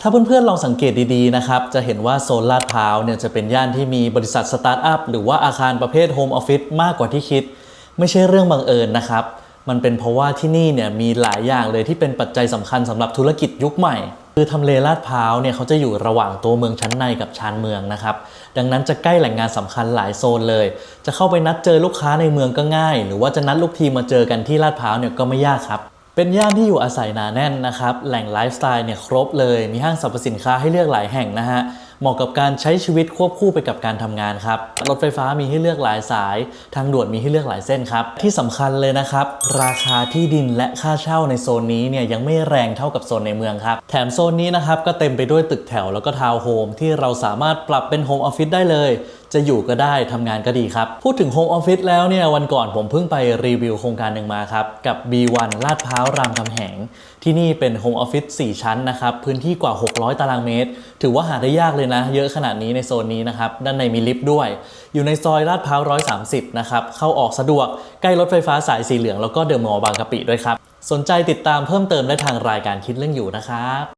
ถ้าเพื่อนๆลองสังเกตดีๆนะครับ จะเห็นว่าโซนลาดพร้าวเนี่ยจะเป็นย่านที่มีบริษัทสตาร์ทอัพหรือว่าอาคารประเภทโฮมออฟฟิศมากกว่าที่คิด ไม่ใช่เรื่องบังเอิญนะครับ มันเป็นเพราะว่าที่นี่เนี่ยมีหลายอย่างเลยที่เป็นปัจจัยสำคัญสำหรับธุรกิจยุคใหม่ คือทำเลลาดพร้าวเนี่ยเขาจะอยู่ระหว่างตัวเมืองชั้นในกับชานเมืองนะครับ ดังนั้นจะใกล้แหล่งงานสำคัญหลายโซนเลย จะเข้าไปนัดเจอลูกค้าในเมืองก็ง่าย หรือว่าจะนัดลูกทีมมาเจอกันที่ลาดพร้าวเนี่ยก็ไม่ยากครับ เป็นย่านที่อยู่อาศัยหนาแน่นนะครับ แหล่งไลฟ์สไตล์เนี่ยครบเลย มีห้างสรรพสินค้าให้เลือกหลายแห่งนะฮะ เหมาะกับการใช้ชีวิตควบคู่ไปกับการทำงานครับ รถไฟฟ้ามีให้เลือกหลายสาย ทางด่วนมีให้เลือกหลายเส้นครับ ที่สำคัญเลยนะครับ ราคาที่ดินและค่าเช่าในโซนนี้เนี่ยยังไม่แรงเท่ากับโซนในเมืองครับ แถมโซนนี้นะครับก็เต็มไปด้วยตึกแถวแล้วก็ทาวน์โฮมที่เราสามารถปรับเป็นโฮมออฟฟิศได้เลยจะอยู่ก็ได้ทำงานก็ดีครับ พูดถึงโฮมออฟฟิศแล้วเนี่ยวันก่อนผมเพิ่งไปรีวิวโครงการหนึ่งมาครับ กับ B1 ลาดพร้าวรามคำแหง ที่นี่เป็นโฮมออฟฟิศ4ชั้นนะครับ พื้นที่กว่า 600 ตารางเมตร ถือว่าหาได้ยากเลยนะ เยอะขนาดนี้ในโซนนี้นะครับ ด้านในมีลิฟต์ด้วย อยู่ในซอยลาดพร้าว 130 นะครับ เข้าออกสะดวกใกล้รถไฟฟ้าสายสีเหลืองแล้วก็เดอะมอลล์บางกะปิด้วยครับสนใจติดตามเพิ่มเติมได้ทางรายการคิดเรื่องอยู่นะครับ